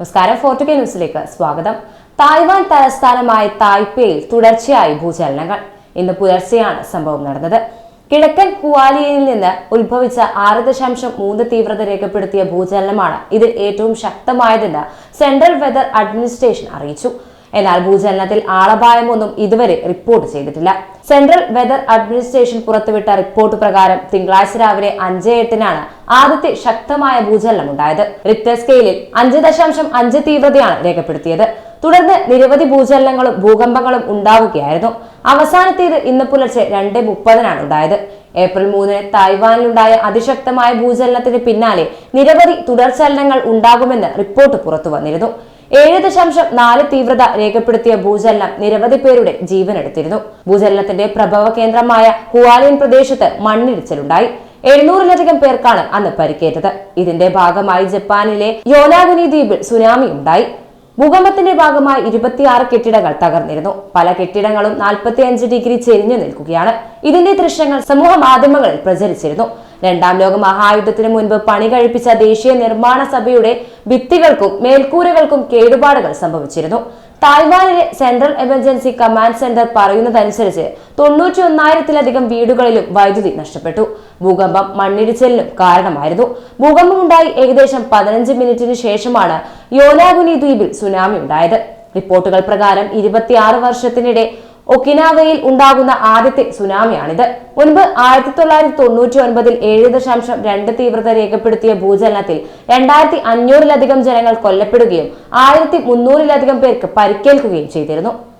നമസ്കാരം. ഫോർട്ടു കെ ന്യൂസിലേക്ക് സ്വാഗതം. തായ്വാൻ തലസ്ഥാനമായ തായ്പേയിൽ തുടർച്ചയായി ഭൂചലനങ്ങൾ. ഇന്ന് പുലർച്ചെയാണ് സംഭവം നടന്നത്. കിഴക്കൻ കുവാലിയയിൽ നിന്ന് ഉത്ഭവിച്ച ആറ് ദശാംശം മൂന്ന് തീവ്രത രേഖപ്പെടുത്തിയ ഭൂചലനമാണ് ഇതിൽ ഏറ്റവും ശക്തമായതെന്ന് സെൻട്രൽ വെതർ അഡ്മിനിസ്ട്രേഷൻ അറിയിച്ചു. എന്നാൽ ഭൂചലനത്തിൽ ആളപായമൊന്നും ഇതുവരെ റിപ്പോർട്ട് ചെയ്തിട്ടില്ല. സെൻട്രൽ വെതർ അഡ്മിനിസ്ട്രേഷൻ പുറത്തുവിട്ട റിപ്പോർട്ട് പ്രകാരം തിങ്കളാഴ്ച രാവിലെ അഞ്ച് എട്ടിനാണ് ആദ്യത്തെ ശക്തമായ ഭൂചലനം ഉണ്ടായത്. റിക്ടർ സ്കെയിലിൽ അഞ്ച് ദശാംശം അഞ്ച് തീവ്രതയാണ് രേഖപ്പെടുത്തിയത്. തുടർന്ന് നിരവധി ഭൂചലനങ്ങളും ഭൂകമ്പങ്ങളും ഉണ്ടാവുകയായിരുന്നു. അവസാനത്തേത് ഇന്ന് പുലർച്ചെ രണ്ട് മുപ്പതിനാണ് ഉണ്ടായത്. ഏപ്രിൽ മൂന്നിന് തായ്വാനിലുണ്ടായ അതിശക്തമായ ഭൂചലനത്തിന് പിന്നാലെ നിരവധി തുടർചലനങ്ങൾ ഉണ്ടാകുമെന്ന് റിപ്പോർട്ട് പുറത്തു വന്നിരുന്നു. ഏഴ് ദശാംശം നാല് തീവ്രത രേഖപ്പെടുത്തിയ ഭൂചലനം നിരവധി പേരുടെ ജീവനെടുത്തിരുന്നു. ഭൂചലനത്തിന്റെ പ്രഭവ കേന്ദ്രമായ ഹുവാലിയൻ പ്രദേശത്ത് മണ്ണിടിച്ചിലുണ്ടായി. എഴുന്നൂറിലധികം പേർക്കാണ് അന്ന് പരിക്കേറ്റത്. ഇതിന്റെ ഭാഗമായി ജപ്പാനിലെ യോനാഗുനി ദ്വീപിൽ സുനാമി ഉണ്ടായി. ഭൂകമ്പത്തിന്റെ ഭാഗമായി ഇരുപത്തിയാറ് കെട്ടിടങ്ങൾ തകർന്നിരുന്നു. പല കെട്ടിടങ്ങളും നാൽപ്പത്തിയഞ്ച് ഡിഗ്രി ചെരിഞ്ഞു നിൽക്കുകയാണ്. ഇതിന്റെ ദൃശ്യങ്ങൾ സമൂഹ മാധ്യമങ്ങളിൽ പ്രചരിച്ചിരുന്നു. രണ്ടാം ലോക മഹായുദ്ധത്തിന് മുൻപ് പണി കഴിപ്പിച്ച ദേശീയ നിർമ്മാണ സഭയുടെ ഭിത്തികൾക്കും മേൽക്കൂരകൾക്കും കേടുപാടുകൾ സംഭവിച്ചിരുന്നു. തായ്വാനിലെ സെൻട്രൽ എമർജൻസി കമാൻഡ് സെന്റർ പറയുന്നതനുസരിച്ച് തൊണ്ണൂറ്റി ഒന്നായിരത്തിലധികം വീടുകളിലും വൈദ്യുതി നഷ്ടപ്പെട്ടു. ഭൂകമ്പം മണ്ണിടിച്ചിലിനും കാരണമായിരുന്നു. ഭൂകമ്പമുണ്ടായി ഏകദേശം പതിനഞ്ച് മിനിറ്റിന് ശേഷമാണ് യോനാഗുനി ദ്വീപിൽ സുനാമി ഉണ്ടായത് റിപ്പോർട്ടുകൾ പ്രകാരം ഇരുപത്തിയാറ് വർഷത്തിനിടെ ഒക്കിനാവയിൽ ഉണ്ടാകുന്ന ആദ്യത്തെ സുനാമിയാണിത്. മുൻപ് ആയിരത്തി തൊള്ളായിരത്തി തൊണ്ണൂറ്റി ഒൻപതിൽ ഏഴ് ദശാംശം രണ്ട് തീവ്രത രേഖപ്പെടുത്തിയ ഭൂചലനത്തിൽ രണ്ടായിരത്തി അഞ്ഞൂറിലധികം ജനങ്ങൾ കൊല്ലപ്പെടുകയും ആയിരത്തി മുന്നൂറിലധികം പേർക്ക് പരിക്കേൽക്കുകയും ചെയ്തിരുന്നു.